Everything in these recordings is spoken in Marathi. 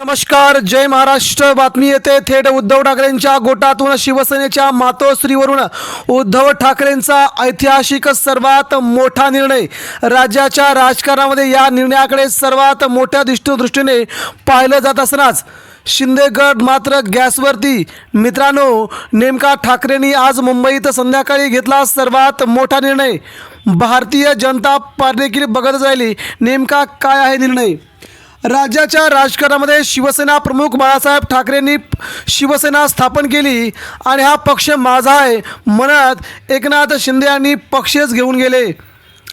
नमस्कार जय महाराष्ट्र. बातमी येते थेट उद्धव ठाकरेंच्या गोटातून शिवसेनेच्या मातोश्रीवरून. उद्धव ठाकरेंचा ऐतिहासिक सर्वात मोठा निर्णय. राज्याच्या राजकारणामध्ये या निर्णयाकडे सर्वात मोठ्या दृष्टीदृष्टीने पाहिलं जात असतानाच शिंदेगड मात्र गॅसवरती. मित्रांनो नेमका ठाकरेंनी आज मुंबईत संध्याकाळी घेतला सर्वात मोठा निर्णय. भारतीय जनता पार्टी देखील बघत राहिली. नेमका काय आहे निर्णय? राज्याच्या राजकारणामध्ये शिवसेना प्रमुख बाळासाहेब ठाकरेंनी शिवसेना स्थापन केली आणि हा पक्ष माझा आहे म्हणत एकनाथ शिंदे यांनी पक्षच घेऊन गेले.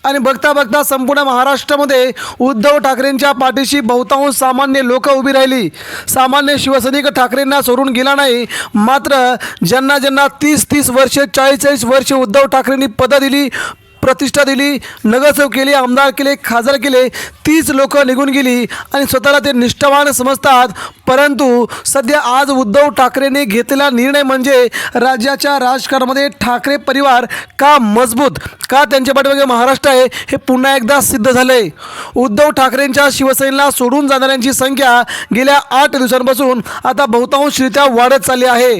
आणि बघता बघता संपूर्ण महाराष्ट्रामध्ये उद्धव ठाकरेंच्या पाठीशी बहुतांश सामान्य लोक उभी राहिली. सामान्य शिवसैनिक ठाकरेंना सोडून गेला नाही मात्र ज्यांना ज्यांना तीस तीस वर्ष चाळीस चाळीस वर्ष उद्धव ठाकरेंनी पदं दिली प्रतिष्ठा दिली नगरसेवक केली आमदार केले खासदार केले तीच लोक निघून गेली आणि स्वतःला ते निष्ठावान समजतात. परंतु सध्या आज उद्धव ठाकरेंनी घेतलेला निर्णय म्हणजे राज्याच्या राजकारणामध्ये ठाकरे परिवार का मजबूत का त्यांच्या पाठीमागे महाराष्ट्र आहे हे पुन्हा एकदा सिद्ध झालं आहे उद्धव ठाकरेंच्या शिवसेनेला सोडून जाणाऱ्यांची संख्या गेल्या आठ दिवसांपासून आता बहुतांशरित्या वाढत चालली आहे.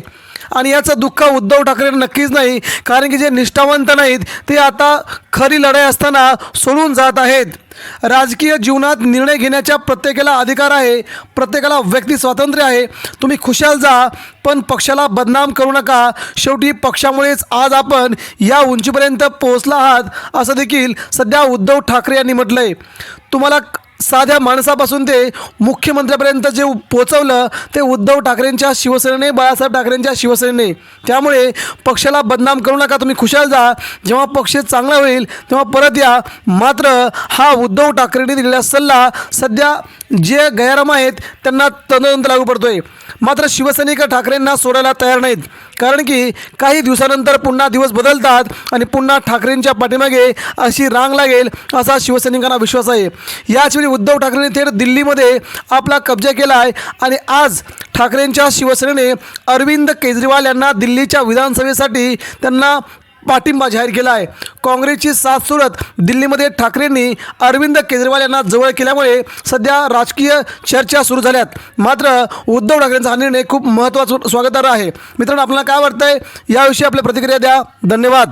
आणि याचं दुःख उद्धव ठाकरे नक्कीच नाही कारण की जे निष्ठावंत नाहीत ते आता खरी लढाई असताना सोडून जात आहेत. राजकीय जीवनात निर्णय घेण्याच्या प्रत्येकाला अधिकार आहे प्रत्येकाला व्यक्ती स्वातंत्र्य आहे. तुम्ही खुशाल जा पण पक्षाला बदनाम करू नका. शेवटी पक्षामुळेच आज आपण या उंचीपर्यंत पोहोचला आहात असं देखील सध्या उद्धव ठाकरे यांनी म्हटलं आहे तुम्हाला साध्या माणसापासून ते मुख्यमंत्र्यापर्यंत जे पोचवलं ते उद्धव ठाकरेंच्या शिवसेनेने बाळासाहेब ठाकरेंच्या शिवसेनेने. त्यामुळे पक्षाला बदनाम करू नका तुम्ही खुशाल जा. जेव्हा पक्ष चांगला होईल तेव्हा परत या. मात्र हा उद्धव ठाकरेंनी दिलेला सल्ला सध्या जे गैराम आहेत त्यांना तंतोतंत लागू पडतो आहे मात्र शिवसैनिक ठाकरेंना सोडायला तयार नाहीत. कारण की काही दिवसानंतर पुन्हा दिवस बदलतात आणि पुन्हा ठाकरेंच्या पाठीमागे अशी रांग लागेल असा शिवसैनिकांना विश्वास आहे. याचवेळी उद्धव ठाकरेंनी थेट दिल्लीमध्ये आपला कब्जा केला आहे आणि आज ठाकरेंच्या शिवसेनेने अरविंद केजरीवाल यांना दिल्लीच्या विधानसभेसाठी त्यांना पाठिंबा जाहीर केला आहे काँग्रेसची साथ सोडत दिल्लीमध्ये ठाकरेंनी अरविंद केजरीवाल यांना जवळ केल्यामुळे सध्या राजकीय चर्चा सुरू झाल्यात. मात्र उद्धव ठाकरेंचा हा निर्णय खूप महत्त्वाचा स्वागतार्ह आहे. मित्रांनो आपल्याला काय वाटतंय? याविषयी आपल्या प्रतिक्रिया द्या. धन्यवाद.